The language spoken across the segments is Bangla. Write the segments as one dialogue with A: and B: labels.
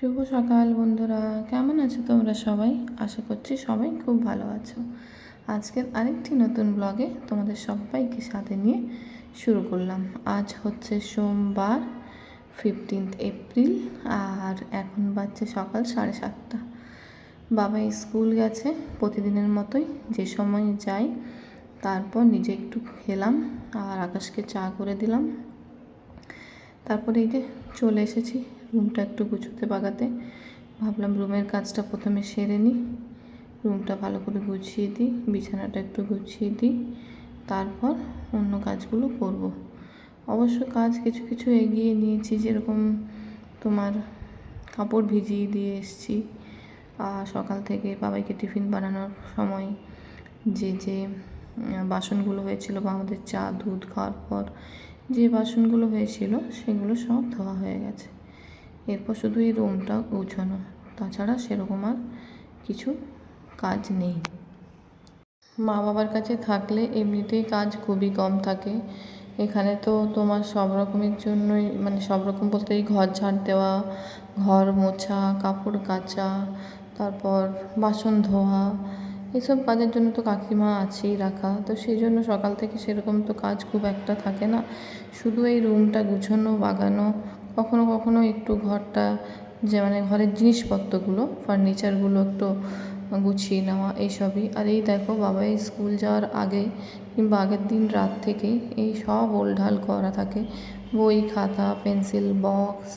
A: শুভ সকাল বন্ধুরা। কেমন আছো তোমরা সবাই? আশা করছি সবাই খুব ভালো আছো। আজকের আরেকটি নতুন ব্লগে তোমাদের সবাইকে সাথে নিয়ে শুরু করলাম। আজ হচ্ছে সোমবার ফিফটিন্থ এপ্রিল আর এখন বাজছে সকাল সাড়ে সাতটা। বাবা স্কুল গেছে, প্রতিদিনের মতোই যে সময় যাই, তারপর নিজে একটু খেলাম আর আকাশকে চা করে দিলাম। তারপরে এই যে চলে এসেছি রুমটা একটু গুছোতে বাগাতে। ভাবলাম রুমের কাজটা প্রথমে সেরে নিই। রুমটা ভালো করে গুছিয়ে দিই, বিছানাটা একটু গুছিয়ে দিই। তারপর অন্য কাজগুলো করব। অবশ্য কাজ কিছু কিছু এগিয়ে নিয়েছি, যেরকম তোমার কাপড় ভিজিয়ে দিয়ে এসছি। সকাল থেকে বাবাইকে টিফিন বানানোর সময় যে যে বাসনগুলো হয়েছিল বা আমাদের চা, দুধ খাওয়ার পর যে বাসনগুলো হয়েছিল, সেগুলো সব ধোয়া হয়ে গেছে। এরপর শুধু এই রুমটা গুছানো। তাছাড়া সেরকম আর কিছু কাজ নেই। মা বাবার কাছে থাকলে এমনিতেই কাজ খুবই কম থাকে। এখানে তো তোমার সব রকমের জন্যই মানে সব রকম বলতে এই ঘর ঝাড় দেওয়া, ঘর মোছা, কাপড় কাচা, তারপর বাসন ধোয়া, এসব কাজের জন্য তো কাকিমা আছেই রাখা। তো সেই জন্য সকাল থেকে সেরকম তো কাজ খুব একটা থাকে না। শুধু এই রুমটা গুছানো, বাগানো কখনো কখনো একটু ঘরটা যে মানে ঘরের জিনিসপত্রগুলো ফার্নিচারগুলো একটু গুছিয়ে নেওয়া, এইসবই। আর এই দেখো বাবাই স্কুল যাওয়ার আগে কিংবা আগের দিন রাত থেকেই এই সব ওলঢাল করা থাকে। বই, খাতা পেন্সিল বক্স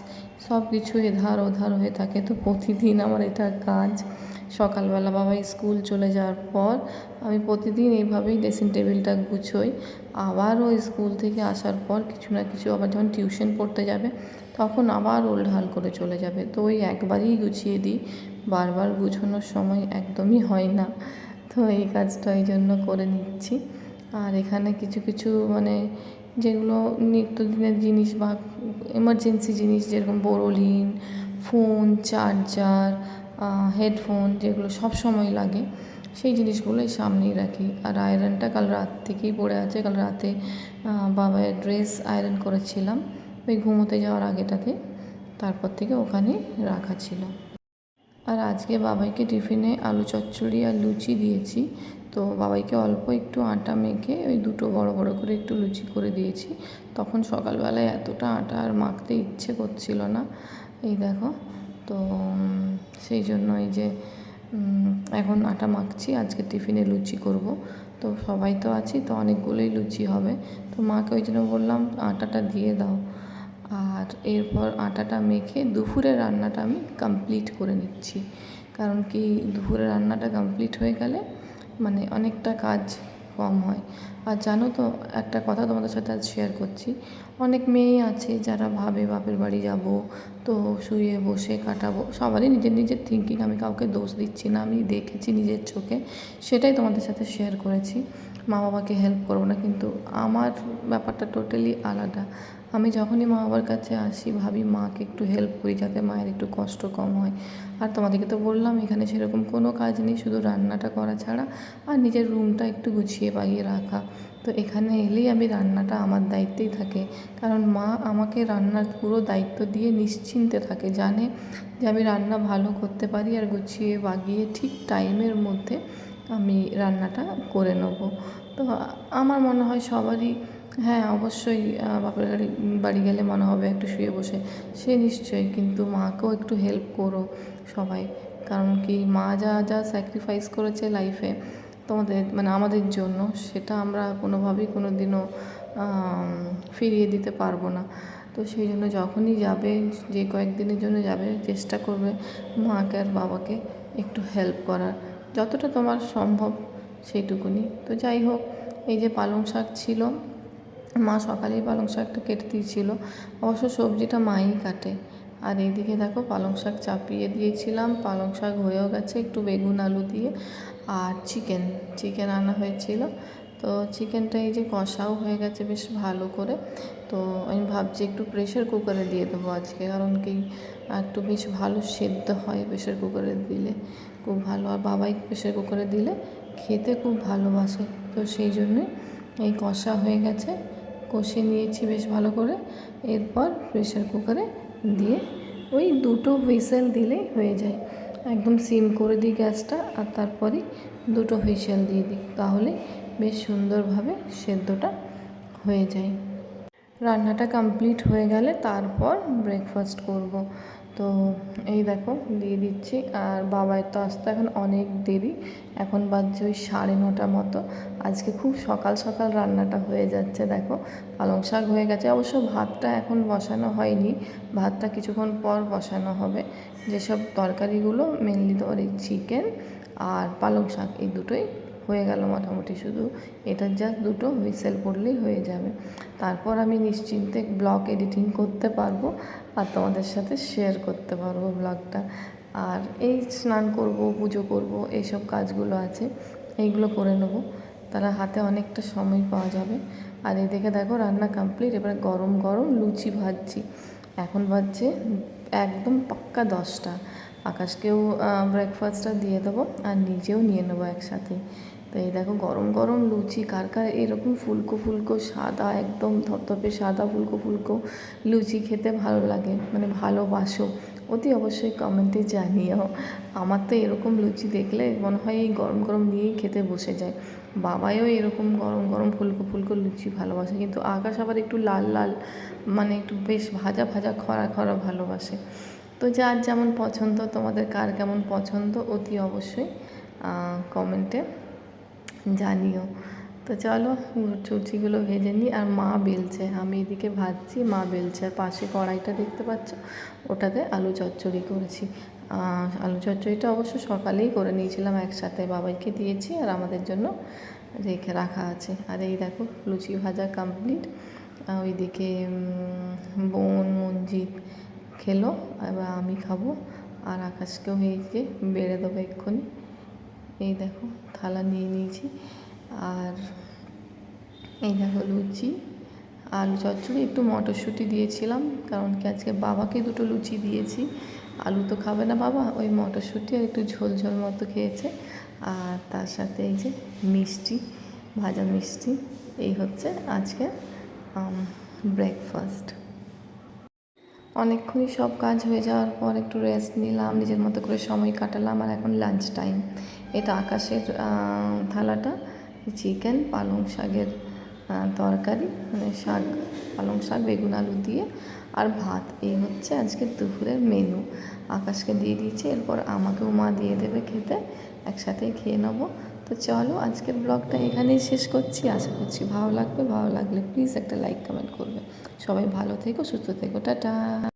A: সব কিছু এধার ওধার হয়ে থাকে। তো প্রতিদিন আমার এটা কাজ। সকালবেলা বাবা স্কুল চলে যাওয়ার পর আমি প্রতিদিন এইভাবেই ড্রেসিং টেবিলটা গুছোই। আবারও স্কুল থেকে আসার পর কিছু না কিছু আবার যখন টিউশন পড়তে যাবে, তখন আবার ওলঢাল করে চলে যাবে। তো ওই একবারই গুছিয়ে দিই, বারবার গুছোনোর সময় একদমই হয় না। তো এই কাজটা এই জন্য করে নিচ্ছি। আর এখানে কিছু কিছু মানে যেগুলো নিত্যদিনের জিনিস বা এমার্জেন্সি জিনিস যেরকম বোরোলিন ফোন চার্জার হেডফোন যেগুলো সব সময় লাগে, সেই জিনিসগুলোই সামনেই রাখি। আর আয়রনটা কাল রাত থেকেই পড়ে আছে। কাল রাতে বাবার ড্রেস আয়রন করেছিলাম। ওই ঘুমোতে যাওয়ার আগেটাতে, তারপর থেকে ওখানে রাখা ছিল। আর আজকে বাবাইকে টিফিনে আলু চচ্চড়ি আর লুচি দিয়েছি। তো বাবাইকে অল্প একটু আটা মেখে ওই দুটো বড় বড় করে একটু লুচি করে দিয়েছি। তখন সকালবেলায় এতটা আটা আর মাখতে ইচ্ছে করছিল না। এই দেখো তো সেই জন্য এই যে এখন আটা মাখছি, আজকে টিফিনে লুচি করব। তো সবাই তো আছি, তো অনেকগুলোই লুচি হবে। তো মাকে ওই জন্য বললাম, আটাটা দিয়ে দাও। আর এরপর আটাটা মেখে দুপুরের রান্নাটা আমি কমপ্লিট করে নিচ্ছি। কারণ কি দুপুরের রান্নাটা কমপ্লিট হয়ে গেলে মানে অনেকটা কাজ কম হয়। আর জানো তো, একটা কথা তোমাদের সাথে আজ শেয়ার করছি। অনেক মেয়ে আছে যারা ভাবে বাপের বাড়ি যাব, তো শুয়ে বসে কাটাবো। সবারই নিজের নিজের থিঙ্কিং আমি কাউকে দোষ দিচ্ছি না, আমি দেখেছি নিজের চোখে। সেটাই তোমাদের সাথে শেয়ার করেছি। মা বাবাকে হেল্প করব না, কিন্তু আমার ব্যাপারটা টোটালি আলাদা। আমি যখনই মা বাবার কাছে আসি, ভাবি মাকে একটু হেল্প করি যাতে মায়ের একটু কষ্ট কম হয়। আর তোমাদেরকে তো বললাম, এখানে সেরকম কোনো কাজ নেই, শুধু রান্নাটা করা ছাড়া আর নিজের রুমটা একটু গুছিয়ে বাগিয়ে রাখা। তো এখানে এলেই আমি রান্নাটা আমার দায়িত্বেই থাকে। কারণ মা আমাকে রান্নার পুরো দায়িত্ব দিয়ে নিশ্চিন্তে থাকে, জানে যে আমি রান্না ভালো করতে পারি আর গুছিয়ে বাগিয়ে ঠিক টাইমের মধ্যে আমি রান্নাটা করে নেব। তো আমার মনে হয় সবারই হ্যাঁ অবশ্যই বাপের বাড়ি বাড়ি গেলে মনে হবে একটু শুয়ে বসে। সে নিশ্চয়ই, কিন্তু মাকেও একটু হেল্প করো সবাই। কারণ কি, মা যা যা স্যাক্রিফাইস করেছে লাইফে তোমাদের মানে আমাদের জন্য, সেটা আমরা কোনোভাবেই কোনো দিনও ফিরিয়ে দিতে পারব না। তো সেই জন্য যখনই যাবে, যে কয়েকদিনের জন্য যাবে, চেষ্টা করবে মাকে আর বাবাকে একটু হেল্প করার। যতটা তোমার সম্ভব সেইটুকুনি। তো যাই হোক, এই যে পালং শাক ছিল, মা সকালেই পালং শাকটা কেটে দিয়েছিল। অবশ্য সবজিটা মাই কাটে। আর এইদিকে দেখো পালং শাক চাপিয়ে দিয়েছিলাম। পালং শাক হয়েও গেছে একটু বেগুন আলু দিয়ে। আর চিকেন চিকেন আনা হয়েছিল। তো চিকেনটা এই যে কষাও হয়ে গেছে বেশ ভালো করে। তো আমি ভাবছি একটু প্রেশার কুকারে দিয়ে দেবো আজকে, কারণ কি একটু বেশ ভালো সেদ্ধ হয় প্রেশার কুকারে দিলে। খুব ভালো, আর বাবাই প্রেশার কুকারে দিলে খেতে খুব ভালোবাসে। তো সেই জন্যে এই কষা হয়ে গেছে কষে নিয়েছি বেশ ভালো করে। এরপর প্রেশার কুকারে দিয়ে ওই দুটো হুইসেল দিলেই হয়ে যায়। একদম সিম করে দিই গ্যাসটা, আর তারপরে দুটো হুইসেল দিয়ে দিই। তাহলে বেশ সুন্দরভাবে সেদ্ধটা হয়ে যায়। রান্নাটা কমপ্লিট হয়ে গেলে তারপর ব্রেকফাস্ট করব। তো এই দেখো, দিয়ে দিচ্ছি। আর বাবার তো আসতে এখন অনেক দেরি। এখন বাজছে ওই সাড়ে নটা মতো। আজকে খুব সকাল সকাল রান্নাটা হয়ে যাচ্ছে, দেখো। পালং শাক হয়ে গেছে। অবশ্য ভাতটা এখন বসানো হয়নি। ভাতটা কিছুক্ষণ পর বসানো হবে। যেসব তরকারিগুলো মেনলি তোমার চিকেন আর পালং শাক, এই দুটোই হয়ে গেল মোটামুটি। শুধু এটার জাস্ট দুটো হুইসেল পড়লেই হয়ে যাবে। তারপর আমি নিশ্চিন্তে ব্লগ এডিটিং করতে পারব আর তোমাদের সাথে শেয়ার করতে পারব ব্লগটা আর এই স্নান করব, পুজো করব, এইসব কাজগুলো আছে, এইগুলো করে নেব। তারা হাতে অনেকটা সময় পাওয়া যাবে। আর এদিকে দেখো রান্না কমপ্লিট এবারে গরম গরম লুচি ভাজছি। এখন বাজছে একদম পাক্কা দশটা। আকাশকেও ব্রেকফাস্টটা দিয়ে দেবো আর নিজেও নিয়ে নেব একসাথে। তো এই দেখো গরম গরম লুচি কার কার এরকম ফুলকো ফুলকো সাদা, একদম ধপধপে সাদা ফুলকো ফুলকো লুচি খেতে ভালো লাগে মানে ভালোবাসো। অতি অবশ্যই কমেন্টে জানিও। আমার তো এরকম লুচি দেখলে মনে হয় এই গরম গরম নিয়েই খেতে বসে যায়। বাবাইও এরকম গরম গরম ফুলকো ফুলকো লুচি ভালোবাসে, কিন্তু আকাশ আবার একটু লাল লাল মানে একটু বেশ ভাজা ভাজা, খরা খরা ভালোবাসে। তো যার যেমন পছন্দ, তোমাদের কার কেমন পছন্দ, অতি অবশ্যই কমেন্টে জানিও। তো চলো চুচিগুলো ভেজে নিই। আর মা বেলছে। আমি এদিকে ভাজছি, মা বেলছে। আর পাশে কড়াইটা দেখতে পাচ্ছ? ওটাতে আলু চচ্চড়ি করেছি। আলু চচ্চড়িটা অবশ্য সকালেই করে নিয়েছিলাম একসাথে। বাবাইকে দিয়েছি আর আমাদের জন্য রেখে রাখা আছে। আর এই দেখো, লুচি ভাজা কমপ্লিট ওইদিকে বোন মঞ্জিত খেলো। এবার আমি খাব। আর আকাশকেও যে বেড়ে দেবো এক্ষুনি। এই দেখো, থালা নিয়ে নিয়েছি। আর এই দেখো লুচি, আলু চচ্চড়ি, একটু মটরশুঁটি দিয়েছিলাম, কারণ কি আজকে বাবাকে দুটো লুচি দিয়েছি। আলু তো খাবে না বাবা, ওই মটরশুঁটি আর একটু ঝোল ঝোল মতো খেয়েছে। আর তার সাথে এই যে মিষ্টি, ভাজা মিষ্টি, এই হচ্ছে আজকে ব্রেকফাস্ট অনেকক্ষণই সব কাজ হয়ে যাওয়ার পর একটু রেস্ট নিলাম, নিজের মতো করে সময় কাটালাম, আর এখন লাঞ্চ টাইম এটা আকাশের থালাটা, চিকেন, পালং শাকের তরকারি মানে শাক, পালং শাক, বেগুন আলু দিয়ে, আর ভাত। এই হচ্ছে আজকে দুপুরের মেনু আকাশকে দিয়ে দিয়েছি, এরপর আমাকেও মা দিয়ে দেবে খেতে। একসাথেই খেয়ে নেব। তো চলো আজকের ব্লগটা এখানেই শেষ করছি। আশা করছি ভালো লাগবে। ভালো লাগলে প্লিজ একটা লাইক কমেন্ট করবে। সবাই ভালো থেকো, সুস্থ থেকো। টাটা!